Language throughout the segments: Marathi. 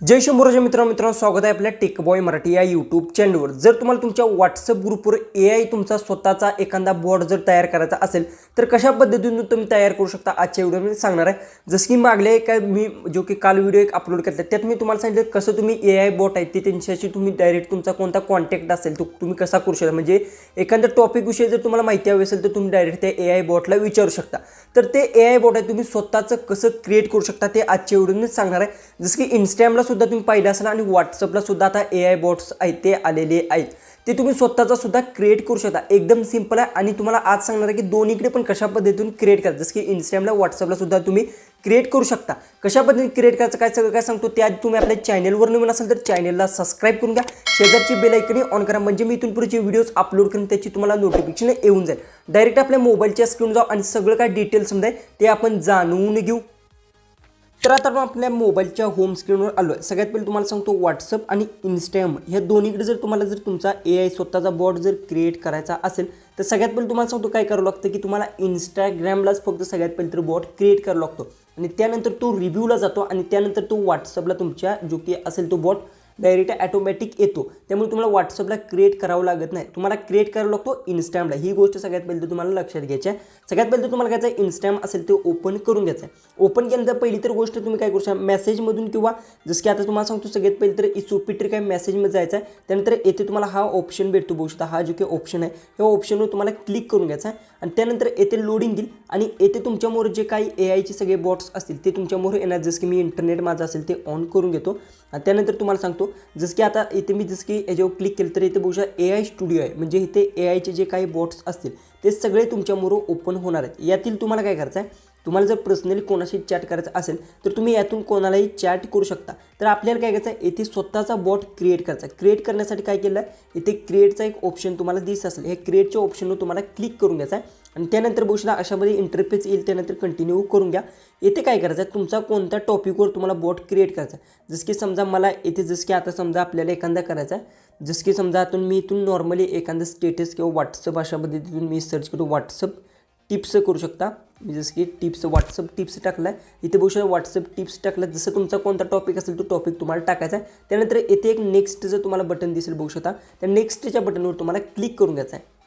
जय शंभूराच्या मित्रांनो मित्रांनो स्वागत आहे आपल्या टेकबॉय मराठी या यूट्यूब चॅनलवर जर तुम्हाला तुमच्या व्हॉट्सअप ग्रुपवर ए आय तुमचा स्वतःचा एखादा बोर्ड जर तयार करायचा असेल तर कशा पद्धतीने तुम्ही तयार करू शकता? आजच्या व्हिडिओमध्ये सांगणार आहे. जसं की मागले काय मी जो की काल व्हिडिओ एक अपलोड केला त्यात मी तुम्हाला सांगितलं कसं तुम्ही ए आय बोट आहे ते त्यांच्याशी तुम्ही डायरेक्ट तुमचा कोणता कॉन्टॅक्ट असेल तो तुम्ही कसा करू शकता? म्हणजे एखाद्या टॉपिकविषयी जर तुम्हाला माहिती हवी असेल तर तुम्ही डायरेक्ट त्या ए आय बॉटला विचारू शकता. तर ते ए आय बॉट आहे तुम्ही स्वतःचं कसं क्रिएट करू शकता ते आजच्या व्हिडिओमध्ये सांगणार आहे. जसं की इंस्टाग्रामला सुद्धा तुम्ही पाहिलं असाल आणि व्हॉट्सअपला सुद्धा आता ए आय बॉट्स आहेत ते आलेले आहेत. ते तुम्ही स्वतःचा सुद्धा क्रिएट करू शकता. एकदम सिंपल आहे आणि तुम्हाला आज सांगणार आहे की दोन्हीकडे पण कशा पद्धतीतून क्रिएट करा जसं की इंस्टाग्रामला व्हॉट्सअपला सुद्धा तुम्ही क्रिएट करू शकता. कशा पद्धतीने क्रिएट करायचं काय सगळं काय सांगतो त्याआधी तुम्ही आपल्या चॅनलवर नवीन असेल तर चॅनलला सबस्क्राईब करून घ्या. शेजारची बेल ऐकणी ऑन करा. म्हणजे मी इथून पुढचे व्हिडिओज अपलोड करेन त्याची तुम्हाला नोटिफिकेशन येऊन जाईल. डायरेक्ट आपल्या मोबाईलच्या स्क्रीन जाऊ आणि सगळं काय डिटेल्स समजा ते आपण जाणून घेऊ. तर आता आपण आपल्या मोबाईलच्या होम स्क्रीनवर आलो आहे सगळ्यात पहिले तुम्हाला सांगतो व्हॉट्सअप आणि इन्स्टाग्राम ह्या दोन्हीकडे जर तुम्हाला जर तुमचा ए आय स्वतःचा बॉट जर क्रिएट करायचा असेल तर सगळ्यात पहिले तुम्हाला सांगतो काय करावं लागतं की तुम्हाला इंस्टाग्रामलाच फक्त सगळ्यात पहिले तर बॉट क्रिएट करावा लागतो. आणि त्यानंतर तो रिव्ह्यूला जातो आणि त्यानंतर तो व्हॉट्सअपला तुमच्या जो की असेल तो बॉट डायरेक्ट ॲटोमॅटिक येतो. त्यामुळे तुम्हाला व्हॉट्सअपला क्रिएट करावं लागत नाही. तुम्हाला क्रिएट करावा लागतो इन्स्टॅमला ही गोष्ट सगळ्यात पहिले तुम्हाला लक्षात घ्यायची आहे. सगळ्यात पहिले तुम्हाला घ्यायचं आहे? असेल ते ओपन करून घ्यायचं आहे. ओपन केल्यानंतर पहिली तर गोष्ट तुम्ही काय करू शकता? मेसेजमधून किंवा जसं की आता तुम्हाला सांगतो सगळ्यात पहिले तर इसोपिटर काय मेसेजमध्ये जायचं आहे. त्यानंतर येथे तुम्हाला हा ऑप्शन भेटतो. बघू शकता हा जो काही ऑप्शन आहे ह्या ऑप्शनवर तुम्हाला क्लिक करून घ्यायचा आहे. आणि त्यानंतर येथे लोडिंग देईल. आणि येथे तुमच्यामोर जे काही ए आयचे सगळे बॉट्स असतील ते तुमच्यामोर येणार. जसं की मी इंटरनेट माझं असेल ते ऑन करून घेतो. आणि त्यानंतर तुम्हाला सांगतो जसं की आता इथे मी जसं की याच्यावर क्लिक केलं तर इथे बघू शकता ए आय स्टुडिओ आहे. म्हणजे इथे ए आयचे जे काही बॉट्स असतील ते सगळे तुमच्यामोर ओपन होणार आहेत. यातील तुम्हाला काय करायचं आहे तुम्हाला जर पर्सनली कोणाशी चॅट करायचं असेल तर तुम्ही यातून कोणालाही चॅट करू शकता. तर आपल्याला काय करायचं आहे येथे स्वतःचा बॉट क्रिएट करायचा क्रिएट करण्यासाठी काय केलं आहे इथे क्रिएटचा एक ऑप्शन तुम्हाला दिसत असेल. हे क्रिएटच्या ऑप्शनवर तुम्हाला क्लिक करून घ्यायचा आहे आणि त्यानंतर बघू अशामध्ये इंटरफेस येईल त्यानंतर कंटिन्यू करून घ्या. येथे काय करायचं? आहे तुमचा कोणत्या टॉपिकवर तुम्हाला बॉट क्रिएट करायचा आहे? जसं की समजा मला येथे जसं की आता समजा आपल्याला एखादा करायचा आहे. जसं की समजा आतून मी इथून नॉर्मली एखादं स्टेटस किंवा व्हॉट्सअप अशा पद्धतीतून मी सर्च करतो. व्हॉट्सअप टिप्स करू शकता. मी जसं की टिप्स व्हॉट्सअप टिप्स टाकला आहे इथे बघू शकता व्हॉट्सअप टिप्स टाकला. जसं तुमचा कोणता टॉपिक असेल तो टॉपिक तुम्हाला टाकायचा आहे. त्यानंतर येथे एक नेक्स्टचं तुम्हाला बटन दिसेल बघू शकता. त्या नेक्स्टच्या बटनवर तुम्हाला क्लिक करून घ्यायचं आहे.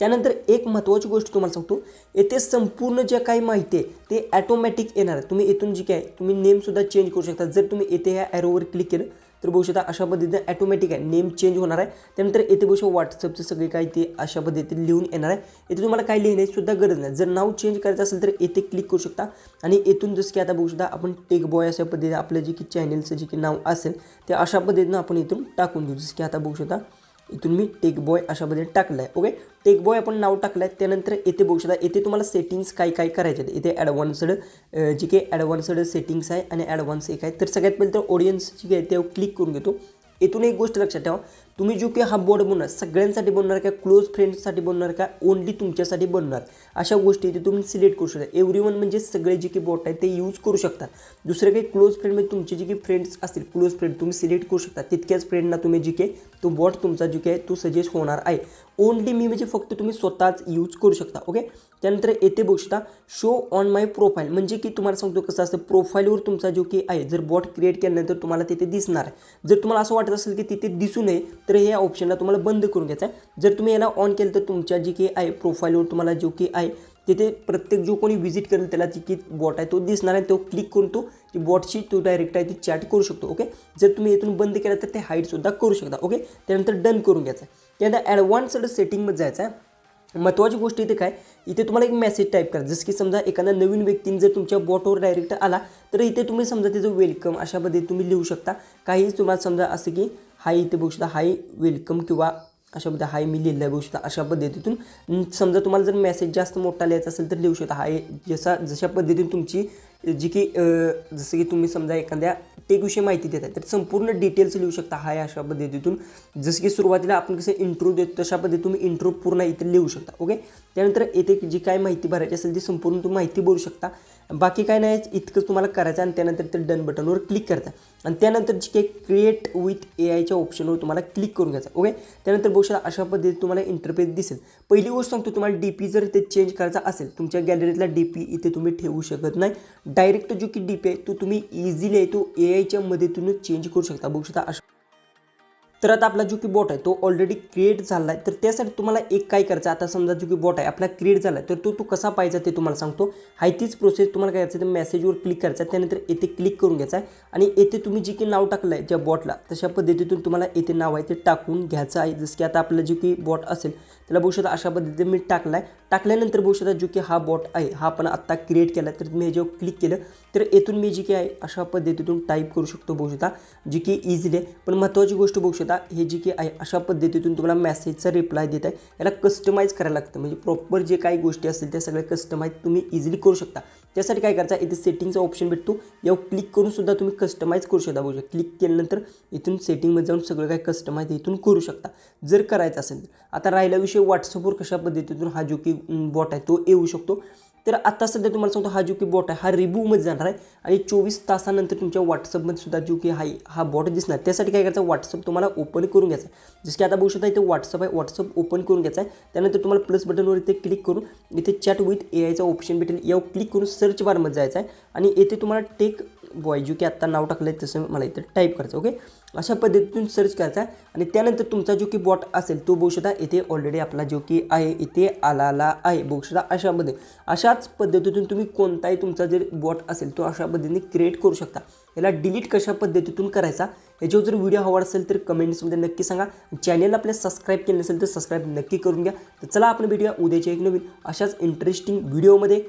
त्यानंतर एक महत्त्वाची गोष्ट तुम्हाला सांगतो. येथे संपूर्ण ज्या काही माहिती आहे ते ॲटोमॅटिक येणार आहे. तुम्ही इथून जी काय तुम्ही नेमसुद्धा चेंज करू शकता. जर तुम्ही येथे ह्या ॲरोवर क्लिक केलं तर बघू शकता अशा पद्धतीने ॲटोमॅटिक आहे. नेम चेंज होणार आहे. त्यानंतर येथे बघू शकता व्हॉट्सअपचं सगळे काही ते अशा पद्धतीने लिहून येणार आहे. येथे तुम्हाला काही लिहिण्याची सुद्धा गरज नाही. जर नाव चेंज करायचं असेल तर येथे क्लिक करू शकता. आणि येथून जसं की आता बघू शकता आपण टेक बॉय अशा पद्धतीने आपलं जे की चॅनलचं जे की नाव असेल ते अशा पद्धतीनं आपण इथून टाकून देऊ. जसं की आता बघू शकता इथून मी टेक बॉय अशामध्ये टाकलं आहे ओके टेक बॉय आपण नाव टाकलं आहे त्यानंतर येथे बघू शकता येथे तुम्हाला सेटिंग्स काय काय करायचे आहेत. इथे ॲडव्हान्सड जी काही ॲडव्हान्सड सेटिंग्स आहे आणि ॲडव्हान्स एक आहे. तर सगळ्यात पहिले तर ऑडियन्सची जी ते क्लिक करून घेतो. इथून एक गोष्ट लक्षात ठेवा. तुम्ही जो की हा बोर्ड बनणार सगळ्यांसाठी बनणार का क्लोज फ्रेंड्ससाठी बनणार का ओनली तुमच्यासाठी बनणार अशा गोष्टी इथे तुम्ही सिलेक्ट करू शकता. एव्हरी वन म्हणजे सगळे जे काही बोट आहेत ते यूज करू शकतात. दुसरे काही क्लोज फ्रेंड म्हणजे तुमचे जे काही फ्रेंड्स असतील क्लोज फ्रेंड तुम्ही सिलेक्ट करू शकता. तितक्याच फ्रेंडना तुम्ही जे के तो बॉट तुमचा जो आहे तो सजेस्ट होणार आहे. ओनली मी म्हणजे फक्त तुम्ही स्वतःच यूज करू शकता ओके त्यानंतर येथे बघू शकता शो ऑन माय प्रोफाईल म्हणजे की तुम्हाला सांगतो कसं असतं प्रोफाईलवर तुमचा जो की आहे जर बॉट क्रिएट केल्यानंतर तुम्हाला तिथे दिसणार आहे. जर तुम्हाला असं वाटत असेल की तिथे दिसू नये तर या ऑप्शनला तुम्हाला बंद करून घ्यायचं आहे. जर तुम्ही याला ऑन केलं तर तुमच्या जी की आहे प्रोफाईलवर तुम्हाला जो की आहे तिथे प्रत्येक जो कोणी व्हिजिट करेल त्याला जी की बॉट आहे तो दिसणार आहे तो क्लिक करून तो ती बॉटशी तो डायरेक्ट आहे ती चॅट करू शकतो ओके जर तुम्ही इथून बंद केला तर ते हाईटसुद्धा करू शकता ओके त्यानंतर डन करून घ्यायचं आहे. त्यानंतर ॲडव्हान्सड सेटिंगमध्ये जायचं आहे. महत्त्वाची गोष्ट इथे काय? इथे तुम्हाला एक मेसेज टाईप करा. जसं की समजा एखादा नवीन व्यक्तीने जर तुमच्या बॉटवर डायरेक्ट आला तर इथे तुम्ही समजा त्याचं वेलकम अशा पद्धती तुम्ही लिहू शकता. काही तुम्हाला समजा असं की हाय इथे बघू शकता हाय वेलकम किंवा अशा पद्धती हाय मी लिहिलं आहे बघू शकता अशा पद्धतीतून. समजा तुम्हाला जर मेसेज जास्त मोठा लिहायचा असेल तर लिहू शकता. हाय जसा जशा पद्धतीने तुमची जी की जसं की तुम्ही समजा एखाद्या टेकविषयी माहिती देत आहे तर संपूर्ण डिटेल्स लिहू शकता हाय अशा पद्धतीतून. जसं की सुरुवातीला आपण कसं इंट्रो देतो तशा पद्धती तुम्ही इंट्रो पूर्ण इथे लिहू शकता ओके त्यानंतर येथे जी काय माहिती भरायची असेल ती संपूर्ण तुम्ही माहिती भरू शकता. बाकी काय नाही इतकंच तुम्हाला करायचं आणि त्यानंतर ते डन बटनवर क्लिक करता. आणि त्यानंतर जी काही क्रिएट विथ ए आयच्या ऑप्शनवर तुम्हाला क्लिक करून घ्यायचं ओके त्यानंतर बघू अशा पद्धतीत तुम्हाला इंटरफेस दिसेल. पहिली गोष्ट सांगतो तुम्हाला डी पी जर ते चेंज करायचा असेल तुमच्या गॅलरीतला डी पी इथे तुम्ही ठेवू शकत नाही. डायरेक्ट जो की डी पी आहे तो तुम्ही इझिली आहे तो ए आयच्या मदतीनं चेंज करू शकता. बघू शकता अशा तर आता आपला जो की बॉट आहे तो ऑलरेडी क्रिएट झाला आहे. तर त्यासाठी तुम्हाला एक काय करायचं आता समजा जो की बॉट आहे आपला क्रिएट झाला आहे तर तो तो कसा पाहिजे ते तुम्हाला सांगतो. हाय तीच प्रोसेस तुम्हाला काय करायचं मेसेजवर क्लिक करायचं आहे. त्यानंतर येथे क्लिक करून घ्यायचं आहे. आणि येथे तुम्ही जे की नाव टाकलं आहे ज्या बॉटला तशा पद्धतीतून तुम्हाला येथे नाव आहे ते टाकून घ्यायचं आहे. जसं की आता आपलं जे की बॉट असेल त्याला बघू शकता अशा पद्धतीने मी टाकला आहे टाकल्यानंतर बघू शकता जो की हा बॉट आहे हा आपण आत्ता क्रिएट केला तर मी ह्याच्यावर क्लिक केलं तर येथून मी जी की आहे अशा पद्धतीतून टाईप करू शकतो बघू शकता जी की इझिली आहे. पण महत्त्वाची गोष्ट बघू शकता हे जी की आहे अशा पद्धतीतून तुम्हाला मेसेजचा रिप्लाय देत आहे. याला कस्टमाइज करायला लागतं. म्हणजे प्रॉपर जे काही गोष्टी असतील त्या सगळ्या कस्टमाइज तुम्ही इझिली करू शकता. त्यासाठी काय करायचं इथे सेटिंगचा ऑप्शन भेटतो. यावर क्लिक करून सुद्धा तुम्ही कस्टमाइज करू शकता बघू शकता क्लिक केल्यानंतर इथून सेटिंगमध्ये जाऊन सगळं काय कस्टमाइज इथून करू शकता. जर करायचं असेल तर. आता राहिला विषय व्हॉट्सअपवर कशा पद्धतीतून हा जो की बॉट आहे तो येऊ शकतो. तर आता सध्या तुम्हाला सांगतो हा जो की बॉट आहे हा रिव्ह्यूमध्ये जाणार आहे. आणि चोवीस तासानंतर तुमच्या व्हॉट्सअपमध्ये सुद्धा जो की हाय हा बॉट दिसणार. त्यासाठी काय करायचं व्हॉट्सअप तुम्हाला ओपन करून घ्यायचं आहे. जसं की आता बघू शकता इथे व्हॉट्सअप आहे व्हॉट्सअप ओपन करून घ्यायचं आहे. त्यानंतर तुम्हाला प्लस बटनवर इथे क्लिक करून इथे चॅट विथ ए आयचा ऑप्शन भेटेल. यावर क्लिक करून सर्च बारमध्ये जायचं आहे. आणि येथे तुम्हाला टेक बॉय जो की आत्ता नाव टाकलं आहे तसं मला इथं टाईप करायचं ओके अशा पद्धतीतून सर्च करायचा आहे आणि त्यानंतर तुमचा जो की बॉट असेल तो बघू इथे ऑलरेडी आपला जो की आहे इथे आलाला आहे. बघू अशामध्ये. अशाच पद्धतीतून तुम्ही कोणताही तुमचा जर बॉट असेल तो अशा पद्धतीने क्रिएट करू शकता. याला डिलीट कशा पद्धतीतून करायचा याच्यावर जर व्हिडिओ हवा असेल तर कमेंट्समध्ये नक्की सांगा. चॅनल आपल्या सबस्क्राईब केलं नसेल तर सबस्क्राईब नक्की करून घ्या. तर चला आपण भेटूया उद्याच्या एक नवीन अशाच इंटरेस्टिंग व्हिडिओमध्ये